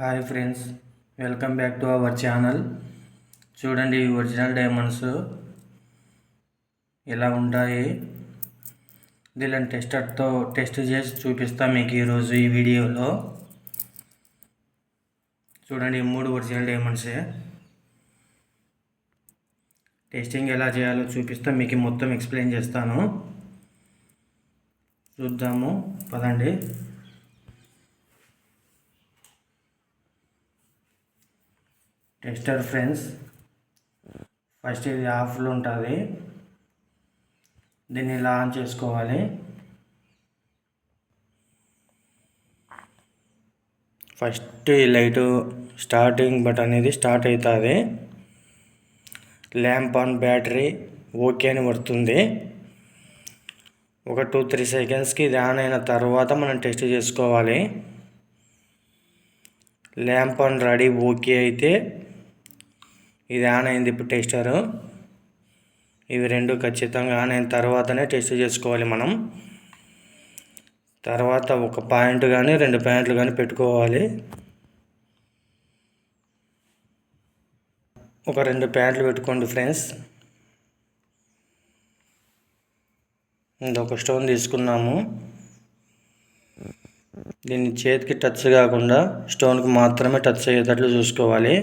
Hi friends welcome back to our channel చూడండి ఈ original diamonds ఇలా ఉంటాయి? దీని టెస్టర్తో టెస్ట్ చేసి చూపిస్తాను మీకు ఈరోజు ఈ వీడియోలో. చూడండి ఈ మూడు ఒరిజినల్ డైమండ్సే టెస్టింగ్ ఎలా చేయాలో చూపిస్తా మీకు మొత్తం ఎక్స్ప్లెయిన్ చేస్తాను. చూద్దాము పదండి. టెస్టర్ ఫ్రెండ్స్ ఫస్ట్ ఇది ఆఫ్లో ఉంటుంది. దీన్ని ఇలా ఆన్ చేసుకోవాలి. ఫస్ట్ ఈ లైటు స్టార్టింగ్ బటన్ అనేది స్టార్ట్ అవుతుంది. ల్యాంప్ ఆన్ బ్యాటరీ ఓకే అని పడుతుంది. ఒక టూ త్రీ సెకండ్స్కి ఇది ఆన్ అయిన తర్వాత మనం టెస్ట్ చేసుకోవాలి. ల్యాంప్ ఆన్ రెడీ ఓకే అయితే ఇది ఆన్ అయింది ఇప్పుడు టేస్టర్. ఇవి రెండు ఖచ్చితంగా ఆన్ అయిన తర్వాతనే టేస్ట్ చేసుకోవాలి మనం. తర్వాత ఒక పాయింట్ కానీ రెండు పాయింట్లు కానీ పెట్టుకోవాలి. ఒక రెండు ప్యాంట్లు పెట్టుకోండి ఫ్రెండ్స్. ఒక స్టోన్ తీసుకున్నాము. దీన్ని చేతికి టచ్ కాకుండా స్టోన్కి మాత్రమే టచ్ అయ్యేటట్లు చూసుకోవాలి.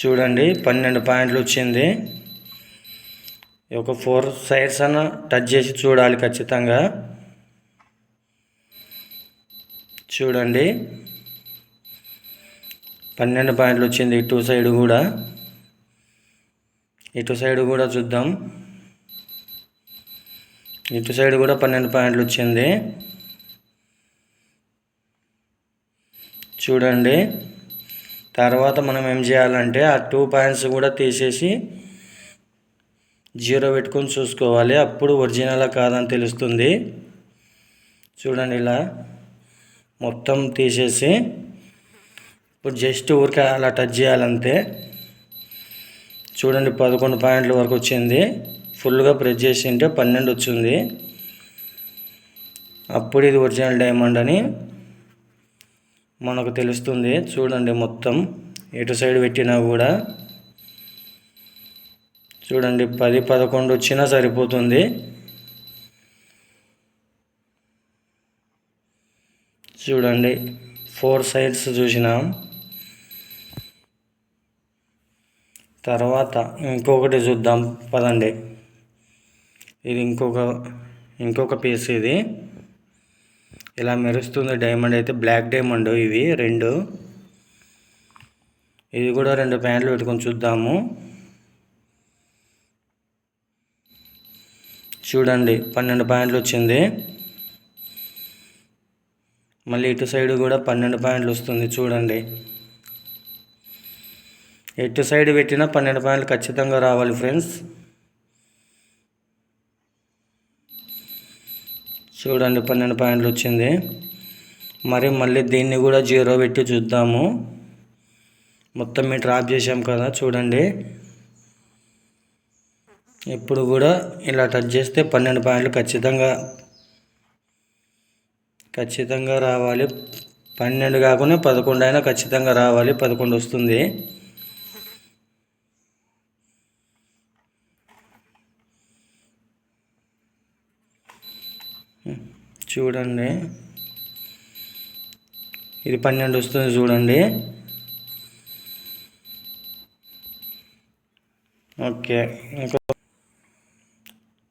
చూడండి పన్నెండు పాయింట్లు వచ్చింది. ఒక ఫోర్ సైడ్స్ అన్న టచ్ చేసి చూడాలి ఖచ్చితంగా. చూడండి. పన్నెండు పాయింట్లు వచ్చింది ఇటు సైడ్ కూడా. ఇటు సైడ్ కూడా చూద్దాం. ఇటు సైడ్ కూడా పన్నెండు పాయింట్లు వచ్చింది. చూడండి. తర్వాత మనం ఏం చేయాలంటే ఆ టూ పాయింట్స్ కూడా తీసేసి జీరో పెట్టుకొని చూసుకోవాలి. అప్పుడు ఒరిజినల్ కాదని తెలుస్తుంది. చూడండి ఇలా మొత్తం తీసేసి ఇప్పుడు జస్ట్ ఊరికే అలా టచ్ చేయాలంతే చూడండి పదకొండు పాయింట్ల వరకు వచ్చింది. ఫుల్గా ప్రెస్ చేసి ఉంటే పన్నెండు వచ్చింది. అప్పుడు ఇది ఒరిజినల్ డైమండ్ అని మనకు తెలుస్తుంది. చూడండి మొత్తం. ఎటు సైడ్ పెట్టినా కూడా. చూడండి పది పదకొండు వచ్చినా సరిపోతుంది. చూడండి ఫోర్ సైడ్స్ చూసినాం. తర్వాత ఇంకొకటి చూద్దాం. పదండి. ఇది ఇంకొక ఇంకొక పీస్ ఇది. ఇలా మెరుస్తుంది డైమండ్ అయితే బ్లాక్ డైమండ్ ఇవి రెండు. ఇది కూడా రెండు ప్యాంట్లు పెట్టుకొని చూద్దాము. చూడండి పన్నెండు పాయింట్లు వచ్చింది. మళ్ళీ ఇటు సైడ్ కూడా పన్నెండు పాయింట్లు వస్తుంది చూడండి. ఎటు సైడ్ పెట్టినా పన్నెండు పాయింట్లు ఖచ్చితంగా రావాలి ఫ్రెండ్స్. చూడండి పన్నెండు పాయింట్లు వచ్చింది. మరి మళ్ళీ దీన్ని కూడా జీరో పెట్టి చూద్దాము. మొత్తం మేము డ్రాప్ చేసాం కదా చూడండి. ఇప్పుడు కూడా ఇలా టచ్ చేస్తే పన్నెండు పాయింట్లు ఖచ్చితంగా ఖచ్చితంగా రావాలి. పన్నెండు కాకుండా పదకొండు అయినా ఖచ్చితంగా రావాలి పదకొండు వస్తుంది. చూడండి. ఇది పన్నెండు వస్తుంది చూడండి. ఓకే ఇంకో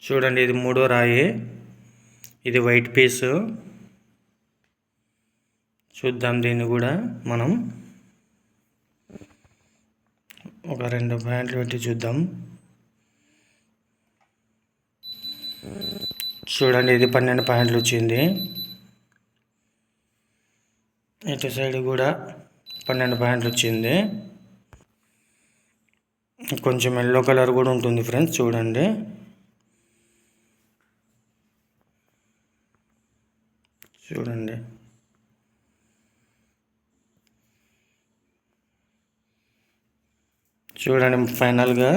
చూడండి ఇది మూడో రాయి. ఇది వైట్ పీసు. చూద్దాం దీన్ని కూడా మనం. ఒక రెండు ప్యాంట్లు పెట్టి చూద్దాం. చూడండి ఇది పన్నెండు పాయింట్లు వచ్చింది. ఇటు సైడ్ కూడా పన్నెండు పాయింట్లు వచ్చింది. కొంచెం ఎల్లో కలర్ కూడా ఉంటుంది ఫ్రెండ్స్ చూడండి. చూడండి. చూడండి ఫైనల్గా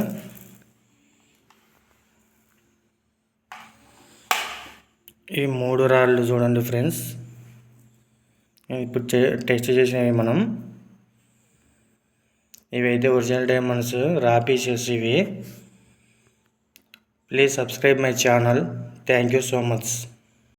ఈ మూడు రాళ్ళు చూడండి ఫ్రెండ్స్. ఇప్పుడు టెస్ట్ చేసినవి మనం. ఇవైతే ఒరిజినల్ డైమండ్స్ రాపీసెస్ ఇవి. Please subscribe my channel. Thank you so much.